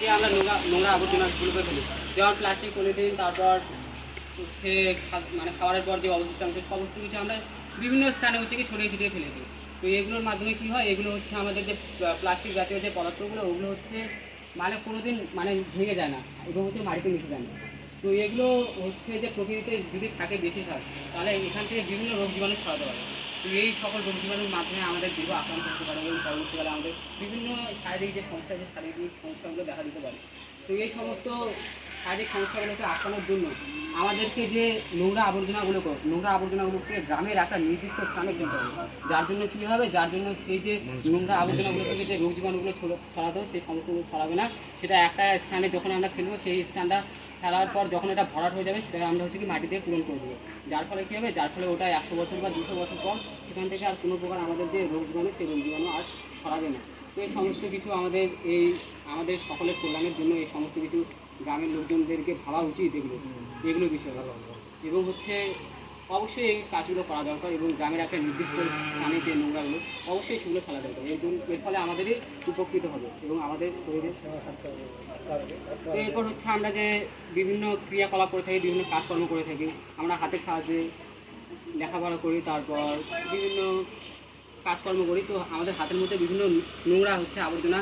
আমরা নোংরা নোংরা আবর্জনাগুলোকে ফেলি যেমন প্লাস্টিক পলিথিন তারপর হচ্ছে মানে খাবারের পর যে অংশ, সমস্ত কিছু আমরা বিভিন্ন স্থানে হচ্ছে কি ছড়িয়ে ছিটিয়ে ফেলে দিই তো এগুলোর মাধ্যমে কি হয়? এগুলো হচ্ছে আমাদের যে প্লাস্টিক জাতীয় যে পদার্থগুলো, ওগুলো হচ্ছে মানে কোনোদিন মানে ভেঙে যায় না এবং হচ্ছে মাটিতে মিশে যায় না। তো এগুলো হচ্ছে যে প্রকৃতিতে যদি থাকে বেশি থাকে তাহলে এখান থেকে বিভিন্ন রোগ জীবাণু ছড়াতে পারে। তো এই সকল রোগ জীবাণুর মাধ্যমে আমাদের দেহ আক্রান্ত হতে পারে এবং পরবর্তীকালে আমাদের বিভিন্ন শারীরিক যে সমস্যা যে শারীরিক সমস্যাগুলো দেখা দিতে পারে। তো এই সমস্ত শারীরিক সমস্যাগুলোকে আটকানোর জন্য আমাদেরকে যে নোংরা আবর্জনাগুলো নোংরা আবর্জনাগুলোকে গ্রামের একটা নির্দিষ্ট স্থানে ফেলতে হবে। যার জন্য কী হবে? যার জন্য সেই যে নোংরা আবর্জনাগুলো থেকে যে রোগ জীবাণুগুলো ছড়- ছড়াতে সেই সমস্তগুলো ছড়াবে না। সেটা একটা স্থানে যখন আমরা ফেলব, সেই স্থানটা ফেলার পর যখন এটা ভরাট হয়ে যাবে, সেটাকে আমরা হচ্ছে কি মাটি দিয়ে পূরণ করে দেবো যার ফলে কী হবে? যার ফলে ওটা একশো বছর বা দুশো বছর পর সেখান থেকে আর কোনো প্রকার আমাদের যে রোগ জীবাণু, সেই রোগ জীবাণু আর ছড়াবে না। তো এই সমস্ত কিছু আমাদের এই, আমাদের সকলের কল্যাণের জন্য এই সমস্ত কিছু গ্রামের লোকজনদেরকে ভাবা উচিত এগুলো এগুলো বিষয়। এবং হচ্ছে অবশ্যই এই কাজগুলো করা দরকার এবং গ্রামের একটা নির্দিষ্ট স্থানে যে নোংরাগুলো অবশ্যই সেগুলো ফেলা দরকার। এর জন্য, এর ফলে আমাদেরই উপকৃত হবে এবং আমাদের শরীরে তো এরপর হচ্ছে আমরা যে বিভিন্ন ক্রিয়াকলাপ করে থাকি, বিভিন্ন কাজকর্ম করে থাকি, আমরা হাতের সাহায্যে লেখাপড়া করি, তারপর বিভিন্ন কাজকর্ম করি। তো আমাদের হাতের মধ্যে বিভিন্ন নোংরা হচ্ছে আবর্জনা